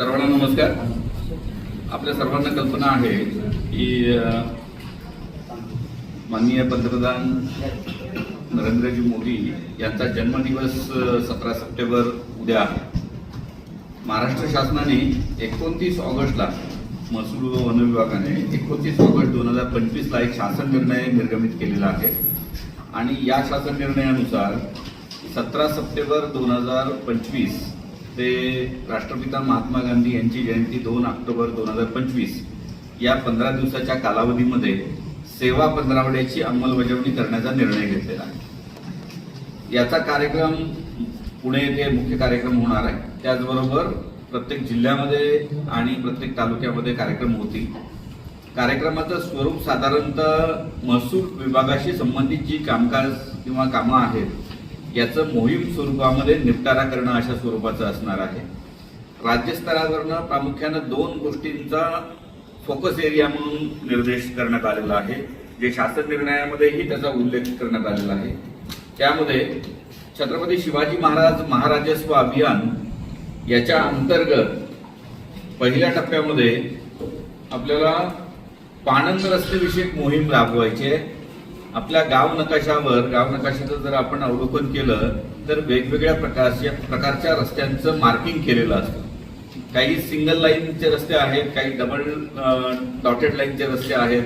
सर्वांना नमस्कार. आपल्या सर्वांना कल्पना आहे की माननीय पंतप्रधान नरेंद्रजी मोदी यांचा जन्मदिवस सतरा सप्टेंबर उद्या आहे. महाराष्ट्र शासनाने एकोणतीस ऑगस्टला महसूल व वन विभागाने एकोणतीस ऑगस्ट दोन हजार पंचवीसला एक शासन निर्णय निर्गमित केलेला आहे. आणि या शासन निर्णयानुसार सतरा सप्टेंबर दोन हजार पंचवीस ते राष्ट्रपिता महात्मा गांधी यांची जयंती दोन ऑक्टोबर दोन हजार पंचवीस. या पंधरा दिवसाच्या कालावधीमध्ये सेवा पंधरावड्याची अंमलबजावणी करण्याचा निर्णय घेतलेला आहे. याचा कार्यक्रम पुणे येथे मुख्य कार्यक्रम होणार आहे. त्याचबरोबर प्रत्येक जिल्ह्यामध्ये आणि प्रत्येक तालुक्यामध्ये कार्यक्रम होतील. कार्यक्रमाचं स्वरूप साधारणतः महसूल विभागाशी संबंधित जी कामकाज किंवा कामं आहेत याचं मोहीम स्वरूपामध्ये निपटारा करणं अशा स्वरूपाचं असणार आहे. राज्यस्तरावरनं प्रामुख्यानं दोन गोष्टींचा फोकस एरिया म्हणून निर्देश करण्यात आलेला आहे. जे शासन निर्णयामध्येही त्याचा उल्लेख करण्यात आलेला आहे. त्यामध्ये छत्रपती शिवाजी महाराज महाराजस्व अभियान याच्या अंतर्गत पहिल्या टप्प्यामध्ये आपल्याला पाणंद रस्तेविषयक मोहीम राबवायची आहे. आपल्या गाव नकाशावर गाव नकाशाचं जर आपण अवलोकन केलं तर वेगवेगळ्या प्रकारच्या प्रकारच्या रस्त्यांचं मार्किंग केलेलं असतं. काही सिंगल लाईनचे रस्ते आहेत काही डबल डॉटेड लाईनचे रस्ते आहेत.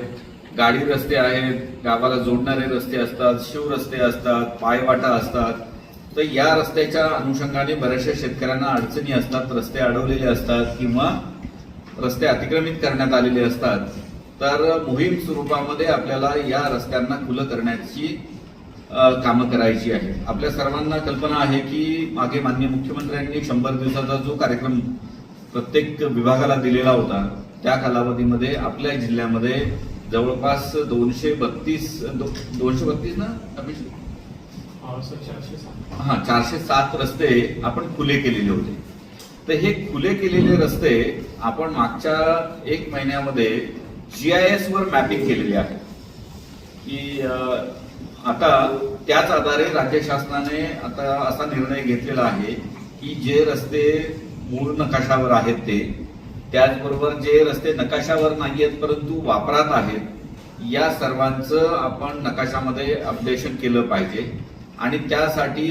गाडी रस्ते आहेत गावाला जोडणारे रस्ते असतात शिव रस्ते असतात पायवाटा असतात. तर या रस्त्याच्या अनुषंगाने बऱ्याचशा शेतकऱ्यांना अडचणी असतात रस्ते अडवलेले असतात किंवा रस्ते अतिक्रमित करण्यात आलेले असतात. तर मोहीम स्वरूपामध्ये आपल्याला या रस्त्यांना खुलं करण्याची कामं करायची आहे आपल्या सर्वांना कल्पना आहे की मागे माननीय मुख्यमंत्र्यांनी शंभर दिवसाचा जो कार्यक्रम प्रत्येक विभागाला दिलेला होता त्या कालावधीमध्ये आपल्या जिल्ह्यामध्ये जवळपास दोनशे बत्तीस दोनशे बत्तीस ना? हा चारशे सात रस्ते आपण खुले केलेले होते. तर हे खुले केलेले रस्ते आपण मागच्या एक महिन्यामध्ये जी आय एस वर मॅपिंग केलेली आहे. की आता त्याच आधारे राज्य शासनाने आता असा निर्णय घेतलेला आहे की जे रस्ते मूळ नकाशावर आहेत ते त्याचबरोबर जे रस्ते नकाशावर नाही आहेत परंतु वापरात आहेत या सर्वांचं आपण नकाशामध्ये अपडेशन केलं पाहिजे. आणि त्यासाठी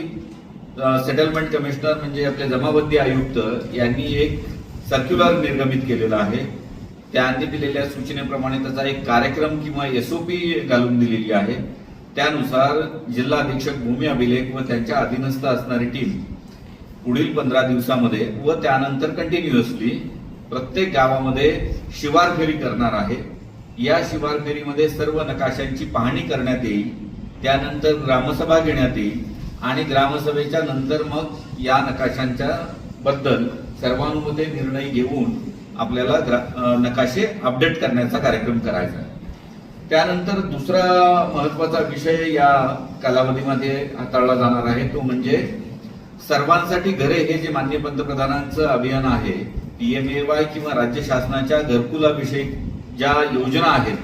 सेटलमेंट कमिशनर म्हणजे आपले जमाबंदी आयुक्त यांनी एक सर्क्युलर निर्गमित केलेलं आहे. त्याआधी दिलेल्या सूचनेप्रमाणे त्याचा एक कार्यक्रम किंवा एसओपी घालून दिलेली आहे. त्यानुसार जिल्हा अधीक्षक भूमी अभिलेख व त्यांच्या अधीनस्थ असणारी टीम पुढील पंधरा दिवसामध्ये व त्यानंतर कंटिन्युअसली प्रत्येक गावामध्ये शिवार फेरी करणार आहे. या शिवार फेरीमध्ये सर्व नकाशांची पाहणी करण्यात येईल त्यानंतर ग्रामसभा घेण्यात येईल आणि ग्रामसभेच्या नंतर मग या नकाशांच्या बद्दल सर्वानुमते निर्णय घेऊन आपल्याला ग्रा- नकाशे अपडेट करण्याचा कार्यक्रम करायचा त्यानंतर दुसरा महत्त्वाचा विषय या कालावधीमध्ये हाताळला जाणार आहे. तो म्हणजे सर्वांसाठी घरे हे जे मान्य पंतप्रधानांचं अभियान आहे पीएमएवाय किंवा राज्य शासनाच्या घरकुलाविषयी ज्या योजना आहेत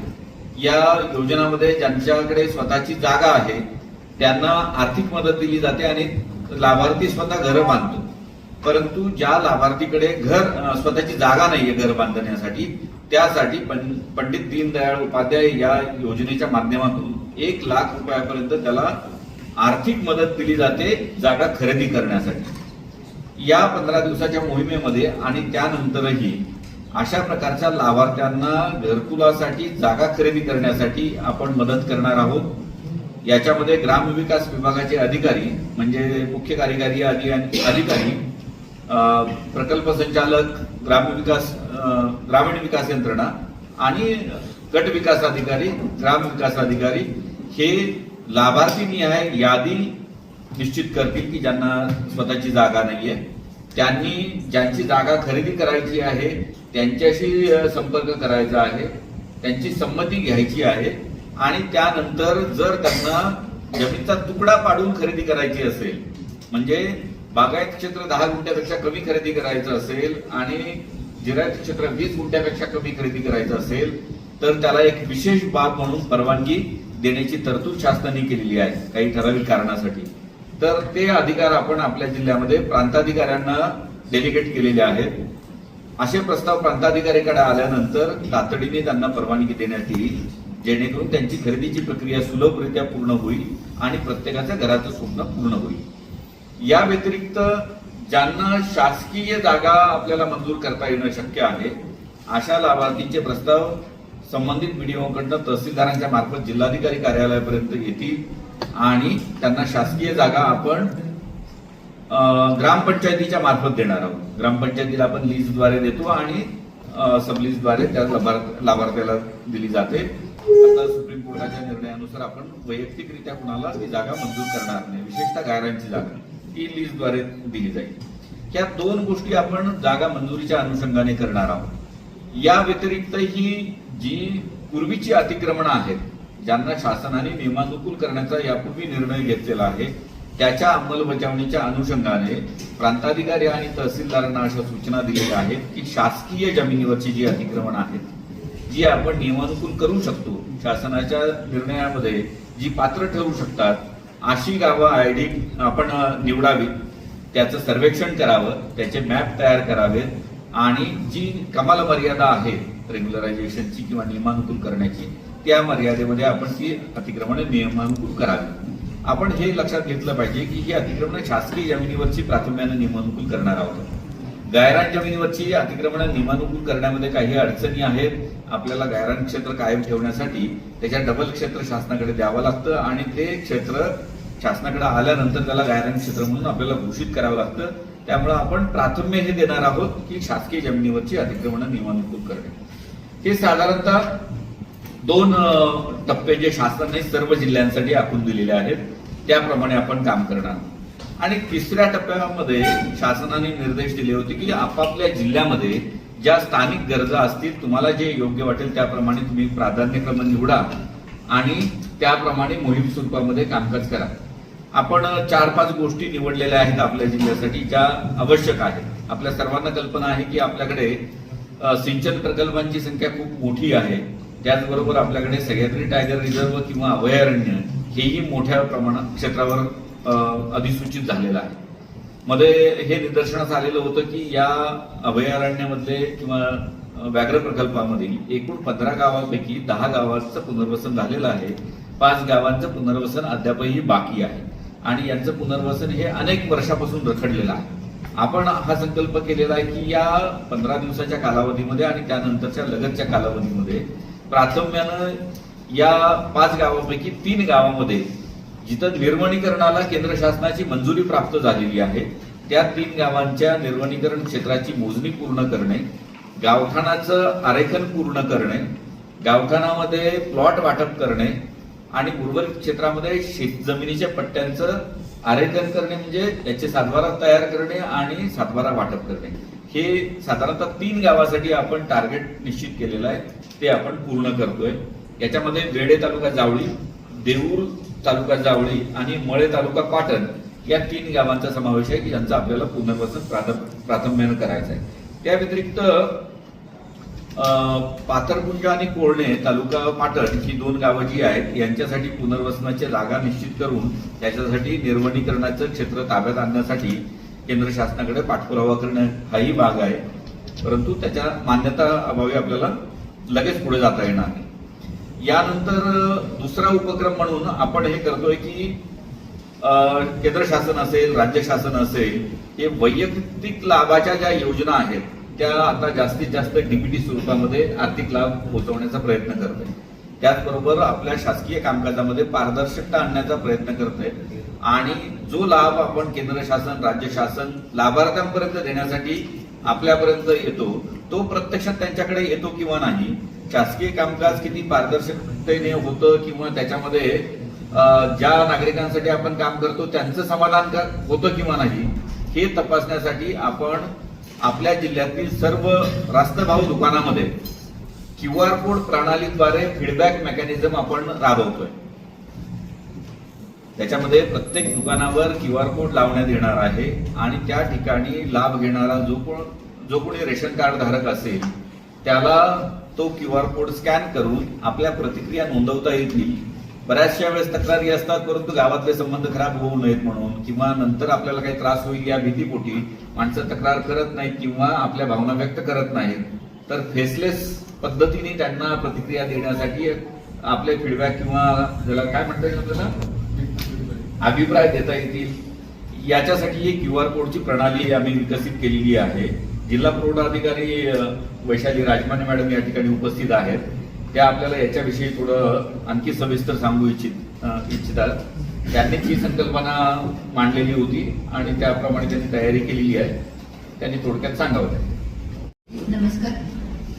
या योजनामध्ये ज्यांच्याकडे स्वतःची जागा आहे त्यांना आर्थिक मदत दिली जाते आणि लाभार्थी स्वतः घरं बांधतो. परंतु ज्या लाभार्थीकडे घर स्वतःची जागा नाहीये घर बांधण्यासाठी त्यासाठी पंडित दीनदयाळ उपाध्याय या योजनेच्या माध्यमातून एक लाख रुपयापर्यंत त्याला आर्थिक मदत दिली जाते जागा खरेदी करण्यासाठी. या पंधरा दिवसाच्या मोहिमेमध्ये आणि त्यानंतरही अशा प्रकारच्या लाभार्थ्यांना घरकुलासाठी जागा खरेदी करण्यासाठी आपण मदत करणार आहोत. याच्यामध्ये ग्रामविकास विभागाचे अधिकारी म्हणजे मुख्य कार्यकारी अधि- अधिकारी प्रकल्प संचालक ग्रामीण विकास ग्रामीण विकास यंत्रणा आणि गट विकास अधिकारी ग्राम विकास अधिकारी हे लाभार्थी निहाय यादी निश्चित करतील की ज्यांना स्वतःची जागा नाहीये. त्यांनी ज्यांची जागा खरेदी करायची आहे त्यांच्याशी संपर्क करायचा आहे त्यांची संमती घ्यायची आहे आणि त्यानंतर जर त्यांना जमीनचा तुकडा पाडून खरेदी करायची असेल म्हणजे बागायत क्षेत्र दहा गुंठ्यापेक्षा कमी खरेदी करायचं असेल आणि जिरायत क्षेत्र वीस गुंठ्यापेक्षा कमी खरेदी करायचं असेल तर त्याला एक विशेष बाब म्हणून परवानगी देण्याची तरतूद शासनाने केलेली आहे काही ठराविक कारणासाठी. तर ते अधिकार आपण आपल्या जिल्ह्यामध्ये प्रांताधिकाऱ्यांना डेलिगेट केलेले आहेत. असे प्रस्ताव प्रांताधिकाऱ्याकडे आल्यानंतर तातडीने त्यांना परवानगी देण्यात येईल जेणेकरून त्यांची खरेदीची प्रक्रिया सुलभरित्या पूर्ण होईल आणि प्रत्येकाच्या घराचं स्वप्न पूर्ण होईल. या व्यतिरिक्त ज्यांना शासकीय जागा आपल्याला मंजूर करता येणं शक्य आहे अशा लाभार्थींचे प्रस्ताव संबंधित बीडीओकडनं तहसीलदारांच्या मार्फत जिल्हाधिकारी कार्यालयापर्यंत येतील आणि त्यांना शासकीय जागा आपण ग्रामपंचायतीच्या मार्फत देणार आहोत. ग्रामपंचायतीला आपण लीजद्वारे देतो आणि सबलीजद्वारे त्या लाभार्थ- लाभार्थ्याला दिली जाते. आता सुप्रीम कोर्टाच्या निर्णयानुसार आपण वैयक्तिकरित्या कुणाला ती जागा मंजूर करणार नाही. विशेषतः गायरांची जागा. ती लीजद्वारे दिली जाईल. या दोन गोष्टी आपण जागा मंजुरीच्या अनुषंगाने करणार आहोत. या व्यतिरिक्त ही जी पूर्वीची अतिक्रमणं आहेत ज्यांना शासनाने नियमानुकूल करण्याचा यापूर्वी निर्णय घेतलेला आहे त्याच्या अंमलबजावणीच्या अनुषंगाने प्रांताधिकारी आणि तहसीलदारांना अशा सूचना दिलेल्या आहेत की शासकीय जमिनीवरची जी अतिक्रमण आहेत जी आपण नियमानुकूल करू शकतो शासनाच्या निर्णयामध्ये जी पात्र ठरू शकतात अशी गावं आयडी आपण निवडावी त्याचं सर्वेक्षण करावं त्याचे मॅप तयार करावेत आणि जी कमाल मर्यादा आहे रेग्युलरायझेशनची किंवा नियमानुकूल करण्याची त्या मर्यादेमध्ये आपण ती अतिक्रमणे नियमानुकूल करावी. आपण हे लक्षात घेतलं पाहिजे की ही अतिक्रमण शासकीय जमिनीवरची प्राथम्यानं नियमानुकूल करणार आहोत. गायरान जमिनीवरची अतिक्रमणं नियमानुकूल करण्यामध्ये काही अडचणी आहेत. आपल्याला गायरान क्षेत्र कायम ठेवण्यासाठी त्याच्या डबल क्षेत्र शासनाकडे द्यावं लागतं आणि ते क्षेत्र शासनाकडे आल्यानंतर त्याला गायरान क्षेत्र म्हणून आपल्याला घोषित करावं लागतं. त्यामुळे आपण प्राथम्य हे देणार आहोत की शासकीय जमिनीवरची अतिक्रमणं नियमानुकूल करणे. हे साधारणतः दोन टप्पे जे शासनाने सर्व जिल्ह्यांसाठी आखून दिलेले आहेत त्याप्रमाणे आपण काम करणार आणि तिसऱ्या टप्प्यामध्ये शासनाने निर्देश दिले होते की आपापल्या जिल्ह्यामध्ये ज्या स्थानिक गरजा असतील तुम्हाला जे योग्य वाटेल त्याप्रमाणे तुम्ही प्राधान्यक्रम निवडा आणि त्याप्रमाणे मोहीम स्वरूपामध्ये कामकाज करा. आपण चार पाच गोष्टी निवडलेल्या आहेत आपल्या जिल्ह्यासाठी ज्या आवश्यक आहेत. आपल्या सर्वांना कल्पना आहे की आपल्याकडे सिंचन प्रकल्पांची संख्या खूप मोठी आहे. त्याचबरोबर आपल्याकडे सह्याद्री टायगर रिझर्व किंवा अभयारण्य हेही मोठ्या प्रमाणात क्षेत्रावर अधिसूचित झालेलं आहे. मध्ये हे निदर्शनास आलेलं होतं की या अभयारण्यामधले किंवा व्याघ्र प्रकल्पामधील एकूण पंधरा गावांपैकी दहा गावांचं पुनर्वसन झालेलं आहे. पाच गावांचं पुनर्वसन अद्यापही बाकी आहे. आणि यांचं पुनर्वसन हे अनेक वर्षापासून रखडलेलं आहे. आपण हा संकल्प केलेला आहे की या पंधरा दिवसाच्या कालावधीमध्ये आणि त्यानंतरच्या लगतच्या कालावधीमध्ये प्राथम्यानं या पाच गावांपैकी तीन गावांमध्ये जिथं निर्वणीकरणाला केंद्र शासनाची मंजुरी प्राप्त झालेली आहे त्या तीन गावांच्या निर्वणीकरण क्षेत्राची मोजणी पूर्ण करणे गावठाणाचं आरेखन पूर्ण करणे गावठाणामध्ये प्लॉट वाटप करणे आणि उर्वरित क्षेत्रामध्ये शेत जमिनीच्या पट्ट्यांचं आरेखन करणे म्हणजे याचे सातबारा तयार करणे आणि सातबारा वाटप करणे. हे साधारणतः तीन गावासाठी आपण टार्गेट निश्चित केलेलं आहे ते आपण पूर्ण करतोय. याच्यामध्ये वेडे तालुका जावळी देऊर तालुका जावळी आणि मळे तालुका पाटण या तीन गावांचा समावेश आहे की ज्यांचा आपल्याला पुनर्वसन प्राथम्यानं करायचं आहे. त्या व्यतिरिक्त अं, आणि कोळणे तालुका पाटण ही दोन गावं जी आहेत यांच्यासाठी पुनर्वसनाच्या जागा निश्चित करून त्याच्यासाठी निर्वणीकरणाचं क्षेत्र ताब्यात आणण्यासाठी केंद्र शासनाकडे पाठपुरावा करणं हाही भाग आहे. परंतु त्याच्या मान्यता अभावी आपल्याला लगेच पुढे जाता येणार नाही. यानंतर दुसरा उपक्रम म्हणून आपण हे करतोय की केंद्र शासन असेल राज्य शासन असेल हे वैयक्तिक लाभाच्या ज्या योजना आहेत त्या आता जास्तीत जास्त डीबीटी स्वरूपामध्ये आर्थिक लाभ पोहोचवण्याचा प्रयत्न करत आहे त्याचबरोबर आपल्या शासकीय कामकाजामध्ये पारदर्शकता आणण्याचा प्रयत्न करत आहे आणि जो लाभ आपण केंद्र शासन राज्य शासन लाभार्थ्यांपर्यंत देण्यासाठी आपल्यापर्यंत येतो तो प्रत्यक्षात त्यांच्याकडे येतो किंवा नाही शासकीय कामकाज किती पारदर्शकतेने होतं किंवा त्याच्यामध्ये ज्या नागरिकांसाठी आपण काम करतो त्यांचं समाधान होतं किंवा नाही हे तपासण्यासाठी आपण आपल्या जिल्ह्यातील सर्व रास्तभाव दुकानामध्ये क्यू आर कोड प्रणालीद्वारे फीडबॅक मेकॅनिझम आपण राबवतोय. त्याच्यामध्ये प्रत्येक दुकानावर क्यू आर कोड लावण्यात येणार आहे आणि त्या ठिकाणी लाभ घेणारा जो कोण जो कोणी रेशन कार्ड धारक असेल त्याला तो क्यू आर कोड स्कॅन करून आपल्या प्रतिक्रिया नोंदवता येतील बऱ्याचशा वेळेस तक्रारी असतात परंतु गावातले संबंध खराब होऊ नयेत म्हणून किंवा नंतर आपल्याला काही त्रास होईल या भीतीपोटी माणसं तक्रार करत नाहीत किंवा आपल्या भावना व्यक्त करत नाहीत. तर फेसलेस पद्धतीने त्यांना प्रतिक्रिया देण्यासाठी आपले फीडबॅक किंवा ज्याला काय म्हणता येईल आपल्याला? अभिप्राय देता येतील. याच्यासाठी ही क्यू आर कोडची प्रणाली आम्ही विकसित केलेली आहे. जिल्हा पुरवठा अधिकारी वैशाली राजमाने मॅडम या ठिकाणी उपस्थित आहेत. त्या आपल्याला याच्याविषयी थोडं आणखी सविस्तर सांगू इच्छित इच्छितात. त्यांनीच ही संकल्पना मांडलेली होती आणि त्याप्रमाणे त्यांनी तयारी केलेली आहे त्यांनी थोडक्यात सांगावं नमस्कार.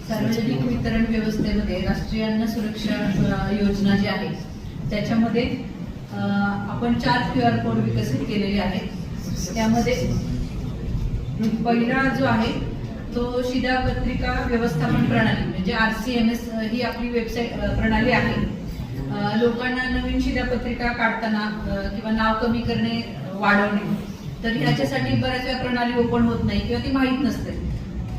सार्वजनिक वितरण व्यवस्थेमध्ये राष्ट्रीय अन्न सुरक्षा योजना जी आहे त्याच्यामध्ये आपण चार क्यू आर कोड विकसित केलेले आहेत. त्यामध्ये पहिला जो आहे तो शिधापत्रिका व्यवस्थापन प्रणाली म्हणजे आर सी एम एस ही आपली वेबसाईट प्रणाली आहे. लोकांना नवीन शिधापत्रिका काढताना किंवा नाव कमी करणे वाढवणे तर ह्याच्यासाठी बऱ्याच वेळा प्रणाली ओपन होत नाही किंवा ती माहीत नसते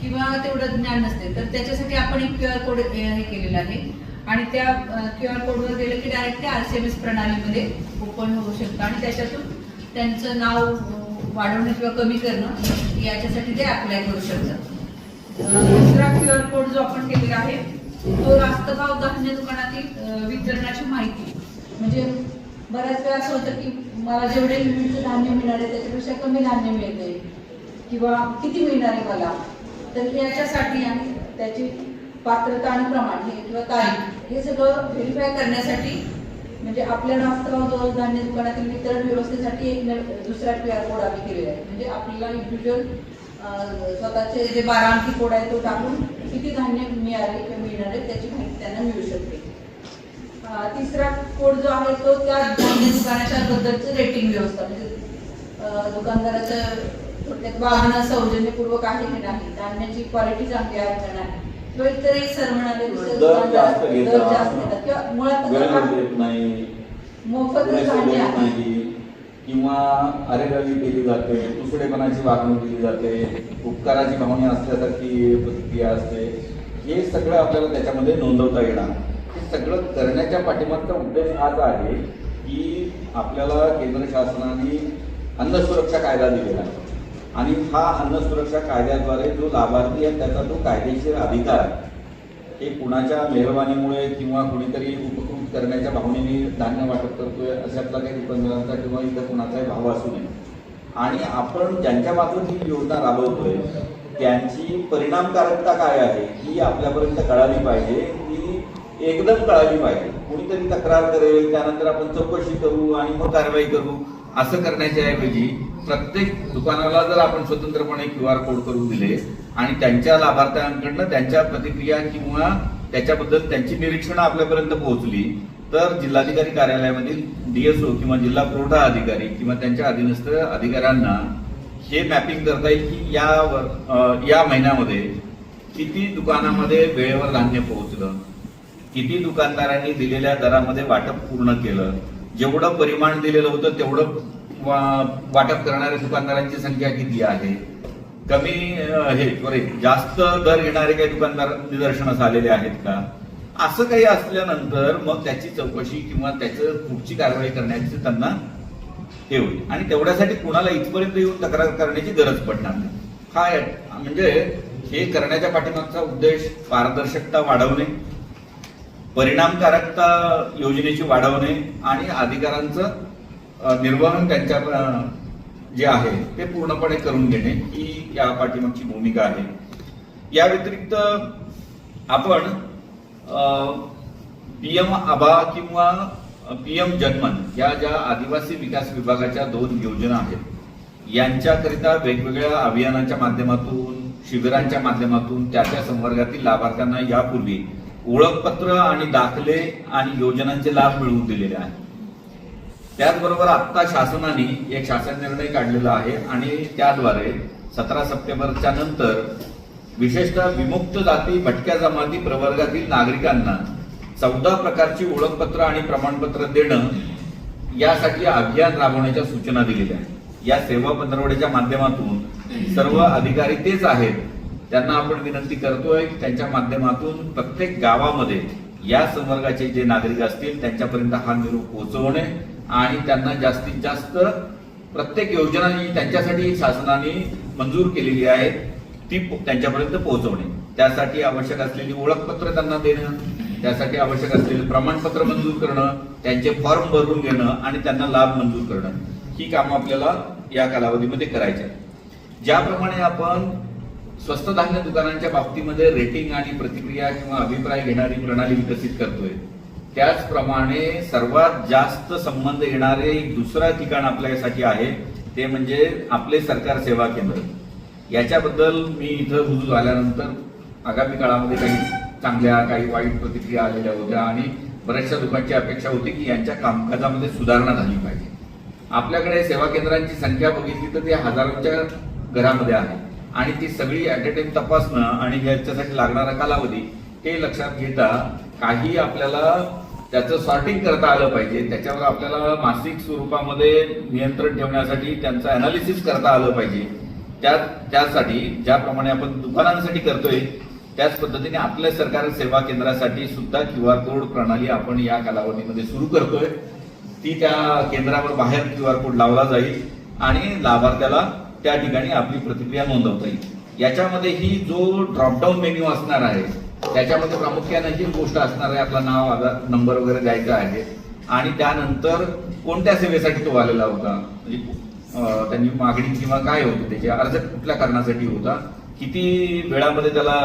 किंवा तेवढं ज्ञान नसते. तर त्याच्यासाठी आपण एक क्यू आर कोड हे केलेला आहे. आणि त्या क्यू आर कोडवर गेलं की डायरेक्ट त्या आर सी एम एस प्रणालीमध्ये ओपन होऊ शकतं. आणि त्याच्यातून त्यांचं नाव वाढवणं किंवा कमी करणं याच्यासाठी ते अप्लाय करू शकतात. दुसरा क्यू आर कोड जो आपण केलेला आहे तो रास्तभाव धान्य दुकानातील वितरणाची माहिती. म्हणजे बऱ्याच वेळा असं होतं की मला जेवढे युनिटचं धान्य मिळणार आहे त्याच्यापेक्षा कमी धान्य मिळते. किंवा किती मिळणार आहे मला? तर याच्यासाठी आणि त्याची पात्रता आणि प्रमाण हे किंवा तारीख हे सगळं व्हेरीफाय करण्यासाठी म्हणजे आपल्या रास्तभाव जवळ धान्य दुकानातील वितरण व्यवस्थेसाठी एक दुसरा क्यू आर कोड आम्ही केलेला आहे. म्हणजे आपल्याला इंडिव्हिज्युअल स्वतःचे जे बारा अंकी कोड आहे तो टाकून किती धान्य मिळाले किंवा मिळणार आहे त्याची माहिती त्यांना मिळू शकते. तिसरा कोड जो आहे तो त्या धान्य दुकानाच्या बद्दलचं रेटिंग व्यवस्था म्हणजे दुकानदाराचं थोडक्यात वाहन सौजन्यपूर्वक आहे की नाही धान्याची क्वालिटी चांगली आहे का नाही सर म्हणाले दर जास्त दुकानदार घेतात. जास्त घेतात किंवा मुळात देत नाही. मोफत पुरेसं देत आहे. नाही. किंवा अरेरावी केली जाते तुसडेपणाची वागणूक दिली जाते उपकाराची भावना असल्यासारखी प्रतिक्रिया असते. हे सगळं आपल्याला त्याच्यामध्ये नोंदवता येणार. हे सगळं करण्याच्या पाठीमागचा उद्देश हाच आहे की आपल्याला केंद्र शासनाने अन्न सुरक्षा कायदा दिलेला आहे. आणि हा अन्न सुरक्षा कायद्याद्वारे जो लाभार्थी आहे त्याचा तो कायदेशीर अधिकार हे कुणाच्या मेहरबानीमुळे किंवा कुणीतरी उपकृत करण्याच्या भावनेने धान्य वाटप करतोय अशातला काही दुकानदारांचा किंवा इतर कुणाचाही भाव असू नये. आणि आपण ज्यांच्या मार्फत ही योजना राबवतोय त्यांची परिणामकारकता काय आहे ही आपल्यापर्यंत कळाली पाहिजे. ती एकदम कळाली पाहिजे. कुणीतरी तक्रार करेल त्यानंतर आपण चौकशी करू आणि मग कारवाई करू असं करण्याच्या ऐवजी प्रत्येक दुकानाला जर आपण स्वतंत्रपणे क्यू आर कोड करून दिले आणि त्यांच्या लाभार्थ्यांकडनं त्यांच्या प्रतिक्रिया किंवा त्याच्याबद्दल त्यांची निरीक्षणं आपल्यापर्यंत पोहोचली तर जिल्हाधिकारी कार्यालयामधील डीएसओ किंवा जिल्हा पुरवठा अधिकारी किंवा त्यांच्या अधीनस्थ अधिकाऱ्यांना हे मॅपिंग करता येईल की या या महिन्यामध्ये किती दुकानामध्ये वेळेवर धान्य पोहोचलं किती दुकानदारांनी दिलेल्या दरामध्ये वाटप पूर्ण केलं जेवढं परिमाण दिलेलं होतं तेवढं वा- वाटप करणाऱ्या दुकानदारांची संख्या किती आहे? कमी हे सॉरी जास्त दर घेणारे काही दुकानदार निदर्शनास आलेले आहेत का? असं काही असल्यानंतर मग त्याची चौकशी किंवा त्याचं पुढची कारवाई करण्याची त्यांना हे होईल. आणि तेवढ्यासाठी कुणाला इथपर्यंत येऊन तक्रार करण्याची गरज पडणार नाही. हा म्हणजे हे करण्याच्या पाठीमागचा उद्देश पारदर्शकता वाढवणे परिणामकारकता योजनेची वाढवणे आणि अधिकारांचं निर्वहन त्यांच्या जे आहे ते पूर्णपणे करून घेणे ही या पाठीमागची भूमिका आहे. या व्यतिरिक्त आपण पीएम आभा किंवा पीएम जनमन या ज्या आदिवासी विकास विभागाच्या दोन योजना आहेत यांच्याकरिता वेगवेगळ्या अभियानाच्या माध्यमातून शिबिरांच्या माध्यमातून त्या त्या संवर्गातील लाभार्थ्यांना यापूर्वी ओळखपत्र आणि दाखले आणि योजनांचे लाभ मिळवून दिलेले आहेत. त्याचबरोबर आता शासनाने एक शासन निर्णय काढलेला आहे आणि त्याद्वारे सतरा सप्टेंबरच्या नंतर विशेषतः विमुक्त जाती भटक्या जमाती प्रवर्गातील नागरिकांना चौदा प्रकारची ओळखपत्र आणि प्रमाणपत्र देणं यासाठी अभियान राबवण्याच्या सूचना दिलेल्या आहेत. या सेवा पंधरवड्याच्या माध्यमातून सर्व अधिकारी तेच आहेत. त्यांना आपण विनंती करतोय की त्यांच्या माध्यमातून प्रत्येक गावामध्ये या संवर्गाचे जे नागरिक असतील त्यांच्यापर्यंत हा निरोप पोहोचवणे आणि त्यांना जास्तीत जास्त प्रत्येक योजना जी त्यांच्यासाठी शासनाने मंजूर केलेली आहे ती त्यांच्यापर्यंत पोहोचवणे. त्यासाठी आवश्यक असलेली ओळखपत्र त्यांना देणं त्यासाठी आवश्यक असलेले प्रमाणपत्र मंजूर करणं त्यांचे फॉर्म भरून घेणं आणि त्यांना लाभ मंजूर करणं. ही कामं आपल्याला या कालावधीमध्ये करायची आहेत. ज्याप्रमाणे आपण स्वस्त धान्य दुकानांच्या बाबतीमध्ये रेटिंग आणि प्रतिक्रिया किंवा अभिप्राय घेणारी प्रणाली विकसित करतोय त्याचप्रमाणे सर्वात जास्त संबंध येणारे एक दुसरं ठिकाण आपल्यासाठी आहे ते म्हणजे आपले सरकार सेवा केंद्र. याच्याबद्दल मी इथं रुजू झाल्यानंतर आगामी काळामध्ये काही चांगल्या काही वाईट प्रतिक्रिया आलेल्या होत्या आणि बऱ्याचशा लोकांची अपेक्षा होती की यांच्या कामकाजामध्ये सुधारणा झाली पाहिजे. आपल्याकडे सेवा केंद्रांची संख्या बघितली तर ते हजारोच्या घरामध्ये आहे आणि ती सगळी ऍट टाइम तपासणं आणि याच्यासाठी लागणारा कालावधी हे लक्षात घेता काही आपल्याला त्याचं सॉर्टिंग करता आलं पाहिजे. त्याच्यावर आपल्याला मासिक स्वरूपामध्ये नियंत्रण ठेवण्यासाठी त्यांचं अनालिसिस करता आलं पाहिजे. त्या त्यासाठी ज्याप्रमाणे आपण दुकानांसाठी करतोय त्याच पद्धतीने आपल्या सरकार सेवा केंद्रासाठी सुद्धा क्यू आर कोड प्रणाली आपण या कालावधीमध्ये सुरू करतोय. ती त्या केंद्रावर बाहेर क्यू आर कोड लावला जाईल आणि लाभार्थ्याला त्या ठिकाणी आपली प्रतिक्रिया नोंदवता येईल. याच्यामध्ये ही जो ड्रॉपडाऊन मेन्यू असणार आहे त्याच्यामध्ये प्रामुख्याने ही गोष्ट असणार आहे आपलं नाव आधार नंबर वगैरे द्यायचा आहे. आणि त्यानंतर कोणत्या सेवेसाठी तो आलेला होता? म्हणजे त्यांची मागणी किंवा काय होती त्याची? अर्ज कुठल्या कारणासाठी होता? किती वेळामध्ये त्याला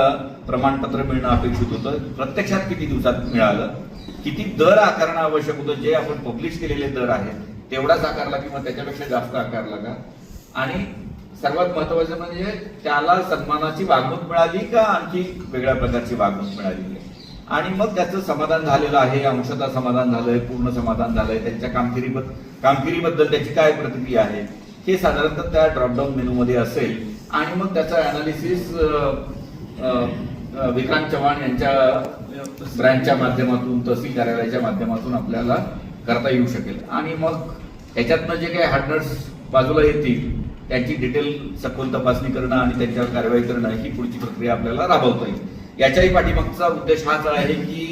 प्रमाणपत्र मिळणं अपेक्षित होतं? प्रत्यक्षात किती दिवसात मिळालं? किती दर आकारणं आवश्यक होतं? जे आपण पब्लिश केलेले दर आहेत तेवढाच आकारला किंवा त्याच्यापेक्षा जास्त आकारला का? आणि सर्वात महत्वाचं म्हणजे त्याला सन्मानाची वागणूक मिळाली का आणखी वेगळ्या प्रकारची वागणूक मिळाली? आणि मग त्याचं समाधान झालेलं आहे अंशतः समाधान झालंय पूर्ण समाधान झालंय त्यांच्या कामगिरीबद्दल कामगिरीबद्दल त्याची काय प्रतिक्रिया आहे? हे साधारणतः त्या ड्रॉपडाऊन मेनूमध्ये असेल. आणि मग त्याचं अनालिसिस विक्रांत चव्हाण यांच्या ब्रँचच्या माध्यमातून तहसील कार्यालयाच्या माध्यमातून आपल्याला करता येऊ शकेल. आणि मग याच्यातनं जे काही हार्डनर्स बाजूला येतील त्यांची डिटेल सखोल तपासणी करणं आणि त्यांच्यावर कारवाई करणं ही पुढची प्रक्रिया आपल्याला राबवता येईल. याच्याही पाठीमागचा उद्देश हाच आहे की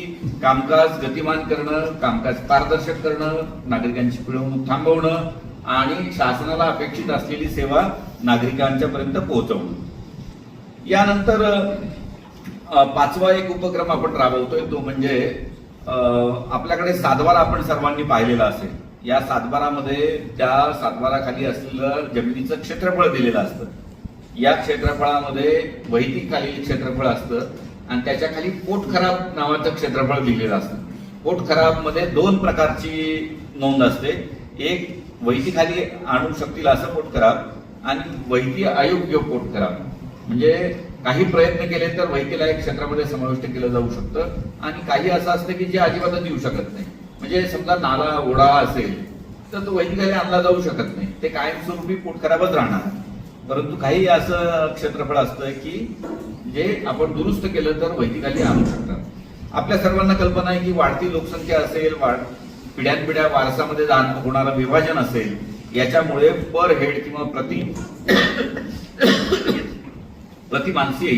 कामकाज गतिमान करणं कामकाज पारदर्शक करणं नागरिकांची पिळवणूक थांबवणं आणि शासनाला अपेक्षित असलेली सेवा नागरिकांच्या पर्यंत पोहोचवणं. यानंतर पाचवा एक उपक्रम आपण राबवतोय तो म्हणजे आपल्याकडे साधवाला आपण सर्वांनी पाहिलेला असेल. या सातबारामध्ये त्या सातबाराखाली असलेलं जमिनीचं क्षेत्रफळ दिलेलं असतं. या क्षेत्रफळामध्ये वैदिक खालील क्षेत्रफळ असतं आणि त्याच्याखाली पोट खराब नावाचं क्षेत्रफळ दिलेलं असतं. पोट खराबमध्ये दोन प्रकारची नोंद असते. एक वैदी खाली आणू शकतील असं पोट खराब आणि वैदी अयोग्य पोट खराब म्हणजे काही प्रयत्न केले तर वैकीला एक क्षेत्रामध्ये समाविष्ट केलं जाऊ शकतं आणि काही असं असतं की जे अजिबातच येऊ शकत नाही. म्हणजे समजा नाला ओढा असेल तर तो वैदिकाने आणला जाऊ शकत नाही. ते कायमस्वरूपी पोट खराबच राहणार. परंतु काही असं क्षेत्रफळ असतं की जे आपण दुरुस्त केलं तर वैदिकाली आणू शकतात. आपल्या सर्वांना कल्पना आहे की वाढती लोकसंख्या असेल वाढ पिढ्यानपिढ्या वारसामध्ये जाण होणारं विभाजन असेल याच्यामुळे पर हेड किंवा प्रति प्रति माणसी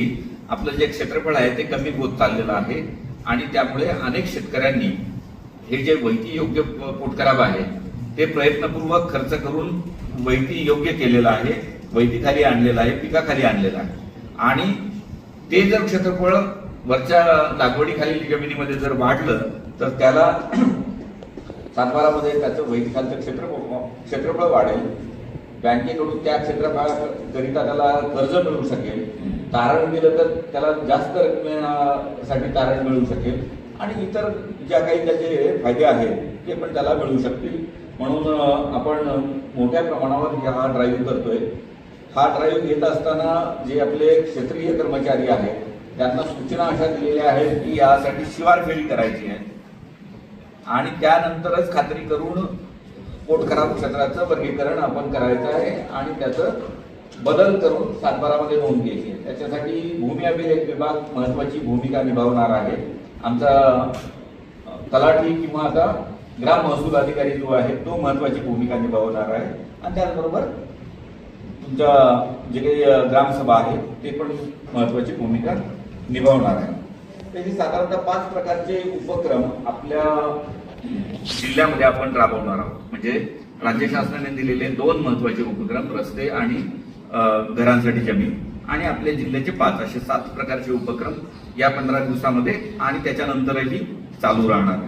आपलं जे क्षेत्रफळ आहे ते कमी होत चाललेलं आहे. आणि त्यामुळे अनेक शेतकऱ्यांनी हे जे वैती योग्य पोटखराब आहे ते प्रयत्नपूर्वक खर्च करून वैती योग्य केलेलं आहे वैतीखाली आणलेलं आहे पिकाखाली आणलेलं आहे. आणि ते जर क्षेत्रफळ वरच्या लागवडीखालील जमिनीमध्ये जर वाढलं तर त्याला सातबारामध्ये त्याचं वैतीखालचं क्षेत्र क्षेत्रफळ वाढेल. बँकेकडून त्या क्षेत्रफळाकरिता त्याला कर्ज मिळू शकेल. तारण दिलं तर त्याला जास्त रकमेसाठी तारण मिळू शकेल. आणि इतर ज्या काही त्याचे फायदे आहेत ते पण त्याला मिळू शकतील. म्हणून आपण मोठ्या प्रमाणावर हा ड्राईव्ह करतोय. हा ड्राईव्ह घेत असताना जे आपले क्षेत्रीय कर्मचारी आहेत त्यांना सूचना अशा दिलेल्या आहेत की यासाठी शिवार फेरी करायची आहे. आणि त्यानंतरच खात्री करून पोट खराब क्षेत्राचं वर्गीकरण आपण करायचं आहे आणि त्याचं बदल करून सातबारामध्ये नोंद घ्यायची आहे. त्याच्यासाठी भूमी अभिलेख विभाग महत्वाची भूमिका निभावणार आहे. आमचा तलाठी किंवा आता ग्राम महसूल अधिकारी जो आहे तो महत्वाची भूमिका निभावणार आहे. आणि त्याचबरोबर तुमच्या जे काही ग्रामसभा आहे ते पण महत्वाची भूमिका निभावणार आहे. त्याचे साधारणतः पाच प्रकारचे उपक्रम आपल्या जिल्ह्यामध्ये आपण राबवणार आहोत. म्हणजे राज्य शासनाने दिलेले दोन महत्त्वाचे उपक्रम रस्ते आणि घरांसाठी जमीन. आणि आपल्या जिल्ह्याचे पाच असे सात प्रकारचे उपक्रम या पंधरा दिवसामध्ये आणि त्याच्यानंतरही चालू राहणार.